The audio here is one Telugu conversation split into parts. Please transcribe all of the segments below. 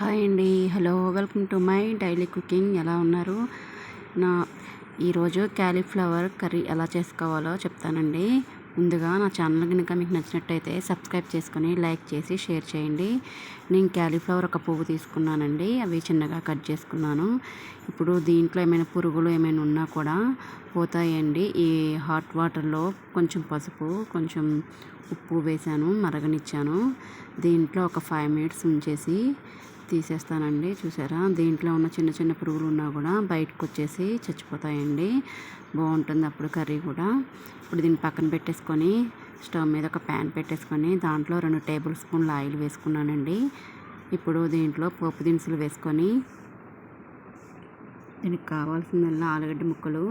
హాయ్ అండి. Hello welcome to my daily cooking. ఎలా ఉన్నారు? నా ఈరోజు క్యాలీఫ్లవర్ కర్రీ ఎలా చేసుకోవాలో చెప్తానండి. ముందుగా నా ఛానల్ కనుక మీకు నచ్చినట్టయితే సబ్స్క్రైబ్ చేసుకొని లైక్ చేసి షేర్ చేయండి. నేను క్యాలీఫ్లవర్ ఒక పువ్వు తీసుకున్నానండి. అవి చిన్నగా కట్ చేసుకున్నాను. ఇప్పుడు దీంట్లో ఏమైనా పురుగులు ఏమైనా ఉన్నా కూడా పోతాయండి. ఈ హాట్ వాటర్లో కొంచెం పసుపు కొంచెం ఉప్పు వేసాను మరగనిచ్చాను. దీంట్లో ఒక ఫైవ్ మినిట్స్ ఉంచేసి తీసేస్తానండి చూసారా? దీంట్లో ఉన్న చిన్న చిన్న పురుగులు ఉన్నా కూడా బయటకు వచ్చేసి చచ్చిపోతాయండి. బాగుంటుంది అప్పుడు కర్రీ కూడా. ఇప్పుడు దీన్ని పక్కన పెట్టేసుకొని స్టవ్ మీద ఒక ప్యాన్ పెట్టేసుకొని దాంట్లో రెండు టేబుల్ స్పూన్ల ఆయిల్ వేసుకున్నానండి. ఇప్పుడు దీంట్లో పోపు దినుసులు వేసుకొని దీనికి కావాల్సిందల్లా ఆలుగడ్డ ముక్కలు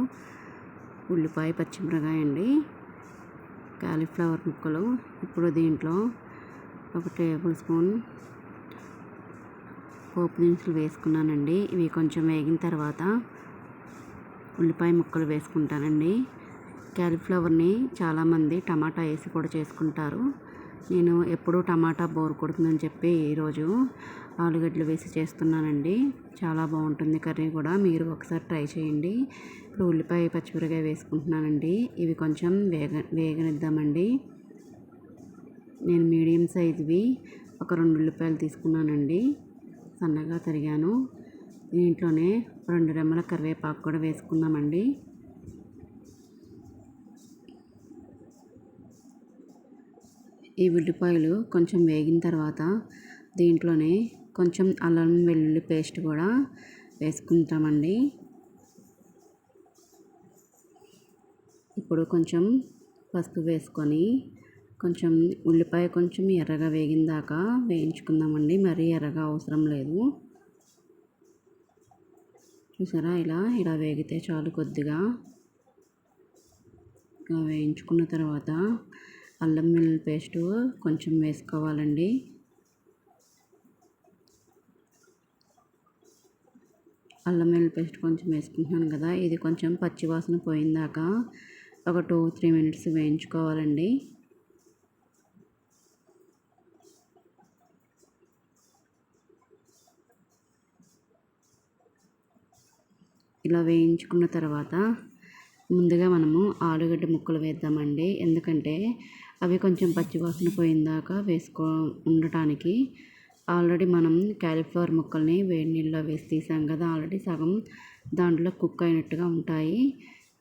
ఉల్లిపాయ పచ్చిమిరకాయ అండి కాలీఫ్లవర్ ముక్కలు. ఇప్పుడు దీంట్లో ఒక టేబుల్ స్పూన్ పోపు దినుసులు వేసుకున్నానండి. ఇవి కొంచెం వేగిన తర్వాత ఉల్లిపాయ ముక్కలు వేసుకుంటానండి. క్యాలీఫ్లవర్ని చాలామంది టమాటా వేసి కూడా చేసుకుంటారు. నేను ఎప్పుడూ టమాటా బోర్ కొడుతుందని చెప్పి ఈరోజు ఆలుగడ్డలు వేసి చేస్తున్నానండి. చాలా బాగుంటుంది కర్రీ కూడా. మీరు ఒకసారి ట్రై చేయండి. ఇప్పుడు ఉల్లిపాయ పచ్చిమిరకాయ వేసుకుంటున్నానండి. ఇవి కొంచెం వేగ వేగనిద్దామండి. నేను మీడియం సైజువి ఒక రెండు ఉల్లిపాయలు తీసుకున్నానండి. సన్నగా తరిగాను. దీంట్లోనే రెండు రెమ్మల కరివేపాకు కూడా వేసుకుందామండి. ఈ ఉల్లిపాయలు కొంచెం వేగిన తర్వాత దీంట్లోనే కొంచెం అల్లం వెల్లుల్లి పేస్ట్ కూడా వేసుకుంటామండి. ఇప్పుడు కొంచెం పసుపు వేసుకొని కొంచెం ఉల్లిపాయ కొంచెం ఎర్రగా వేగిన దాకా వేయించుకుందామండి. మరీ ఎర్రగా అవసరం లేదు. చూసారా? ఇలా ఇలా వేగితే చాలు కొద్దిగా. ఇలా వేయించుకున్న తర్వాత అల్లం వెల్లుల్లి పేస్టు కొంచెం వేసుకోవాలండి. అల్లం వెల్లుల్లి పేస్ట్ కొంచెం వేసుకుంటున్నాను కదా. ఇది కొంచెం పచ్చివాసన పోయిందాక ఒక టూ త్రీ మినిట్స్ వేయించుకోవాలండి. ఇలా వేయించుకున్న తర్వాత ముందుగా మనము ఆలుగడ్డ ముక్కలు వేద్దామండి. ఎందుకంటే అవి కొంచెం పచ్చివాసన పోయిందాక వేసుకో ఉండటానికి ఆల్రెడీ మనం క్యాలీఫ్లవర్ ముక్కల్ని వేడి నీళ్ళలో వేసి తీసాం కదా ఆల్రెడీ సగం దాంట్లో కుక్ అయినట్టుగా ఉంటాయి.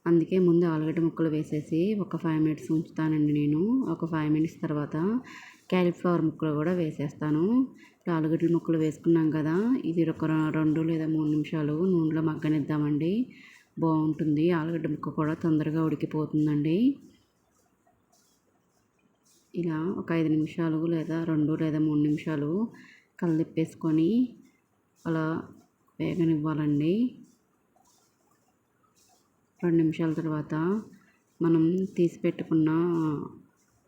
అందుకే ముందు ఆలుగడ్డ ముక్కలు వేసేసి ఒక ఫైవ్ మినిట్స్ ఉంచుతానండి నేను. ఒక ఫైవ్ మినిట్స్ తర్వాత క్యాలీఫ్లవర్ ముక్కలు కూడా వేసేస్తాను. ఆలుగడ్డల ముక్కలు వేసుకున్నాం కదా. ఇది ఒక రెండు లేదా మూడు నిమిషాలు నూనెలో మగ్గనిద్దామండి. బాగుంటుంది. ఆలుగడ్డ ముక్క కూడా తొందరగా ఉడికిపోతుందండి. ఇలా ఒక ఐదు నిమిషాలు లేదా రెండు లేదా మూడు నిమిషాలు కళ్ళిప్పేసుకొని అలా వేగనివ్వాలండి. రెండు నిమిషాల తర్వాత మనం తీసి పెట్టుకున్న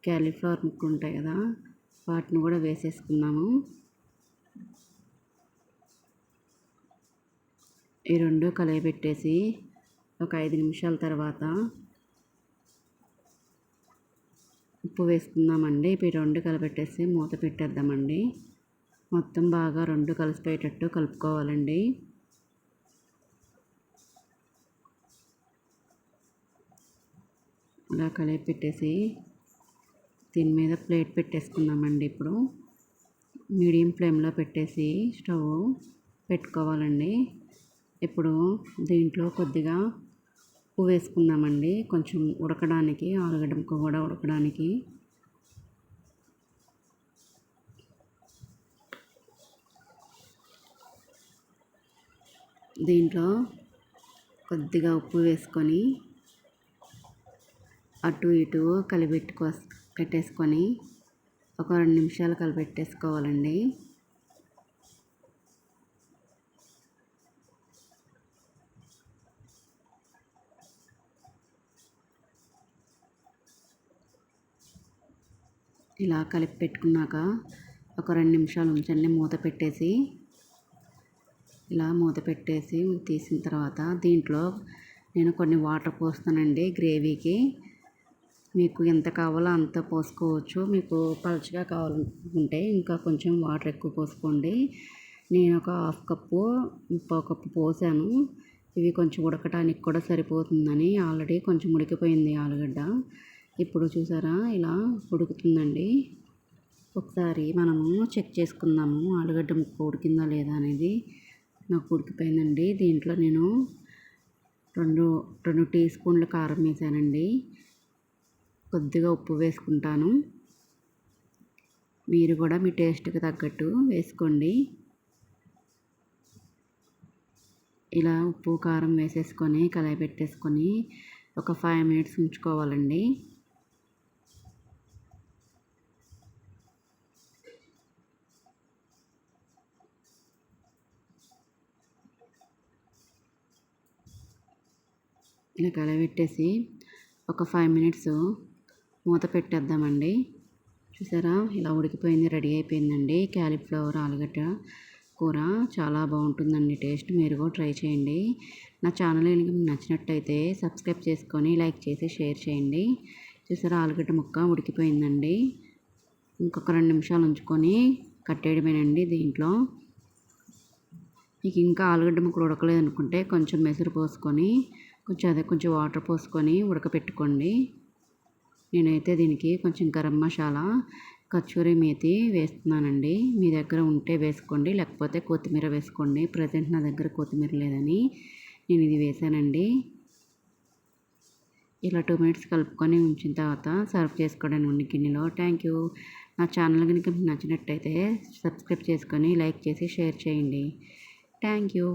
క్యాలీఫ్లవర్ ముక్కలు ఉంటాయి కదా వాటిని కూడా వేసేసుకున్నాము ఈ రెండు పెట్టేసి ఒక ఐదు నిమిషాల తర్వాత ఉప్పు వేసుకుందామండి. ఇప్పుడు రెండు కలపెట్టేసి మూత పెట్టేద్దామండి. మొత్తం బాగా రెండు కలిసిపోయేటట్టు కలుపుకోవాలండి. అలా కలిపి పెట్టేసి దీని మీద ప్లేట్ పెట్టేసుకుందామండి. ఇప్పుడు మీడియం ఫ్లేమ్లో పెట్టేసి స్టవ్ పెట్టుకోవాలండి. ఇప్పుడు దీంట్లో కొద్దిగా ఉప్పు వేసుకుందామండి. కొంచెం ఉడకడానికి ఆలుగడ్డ ముక్క కూడా ఉడకడానికి. దీంట్లో కొద్దిగా ఉప్పు వేసుకొని అటు ఇటు కలిపెట్టుకో పెట్టేసుకొని ఒక రెండు నిమిషాలు కలిపెట్టేసుకోవాలండి. ఇలా కలిపి పెట్టుకున్నాక ఒక రెండు నిమిషాలు ఉంచండి. మూత పెట్టేసి ఇలా మూత పెట్టేసి తీసిన తర్వాత దీంట్లో నేను కొన్ని వాటర్ పోస్తానండి గ్రేవీకి. మీకు ఎంత కావాలో అంత పోసుకోవచ్చు. మీకు పలుచగా కావాలనుకుంటే ఇంకా కొంచెం వాటర్ ఎక్కువ పోసుకోండి. నేను ఒక హాఫ్ కప్పు ముప్పావు కప్పు పోసాను. ఇవి కొంచెం ఉడకటానికి కూడా సరిపోతుందని ఆల్రెడీ కొంచెం ఉడికిపోయింది ఆలుగడ్డ. ఇప్పుడు చూసారా? ఇలా ఉడుకుతుందండి. ఒకసారి మనము చెక్ చేసుకుందాము. ఆలుగడ్డ ముక్క ఉడికిందా లేదా అనేది నాకు ఉడికిపోయిందండి. దీంట్లో నేను రెండు రెండు టీ స్పూన్ల కారం వేసానండి. కొద్దిగా ఉప్పు వేసుకుంటాను. మీరు కూడా మీ టేస్ట్కి తగ్గట్టు వేసుకోండి. ఇలా ఉప్పు కారం వేసేసుకొని కలాయి పెట్టేసుకొని ఒక ఫైవ్ మినిట్స్ ఉంచుకోవాలండి. ఇలా కలబెట్టేసి ఒక ఫైవ్ మినిట్స్ మూత పెట్టేద్దామండి. చూసారా? ఇలా ఉడికిపోయింది రెడీ అయిపోయిందండి. క్యాలీఫ్లవర్ ఆలుగడ్డ కూర చాలా బాగుంటుందండి. టేస్ట్ మీరు కూడా ట్రై చేయండి. నా ఛానల్ మీకు నచ్చినట్టయితే సబ్స్క్రైబ్ చేసుకొని లైక్ చేసి షేర్ చేయండి. చూసారా? ఆలుగడ్డ ముక్క ఉడికిపోయిందండి. ఇంకొక రెండు నిమిషాలు ఉంచుకొని కట్టేయడమేనండి దీంట్లో. మీకు ఇంకా ఆలుగడ్డ ముక్కలు ఉడకలేదు అనుకుంటే కొంచెం మెసరు పోసుకొని కొంచెం అదే కొంచెం వాటర్ పోసుకొని ఉడకపెట్టుకోండి. నేనైతే దీనికి కొంచెం గరం మసాలా కచ్చూరి మేతి వేస్తున్నానండి. మీ దగ్గర ఉంటే వేసుకోండి లేకపోతే కొత్తిమీర వేసుకోండి. ప్రజెంట్ నా దగ్గర కొత్తిమీర లేదని నేను ఇది వేసానండి. ఇలా టూ మినిట్స్ కలుపుకొని ఉంచిన తర్వాత సర్వ్ చేసుకోవడానికి ఉండి గిన్నెలో. Thank you. నా ఛానల్ కనుక మీకు నచ్చినట్టయితే సబ్స్క్రైబ్ చేసుకొని లైక్ చేసి షేర్ చేయండి. Thank you.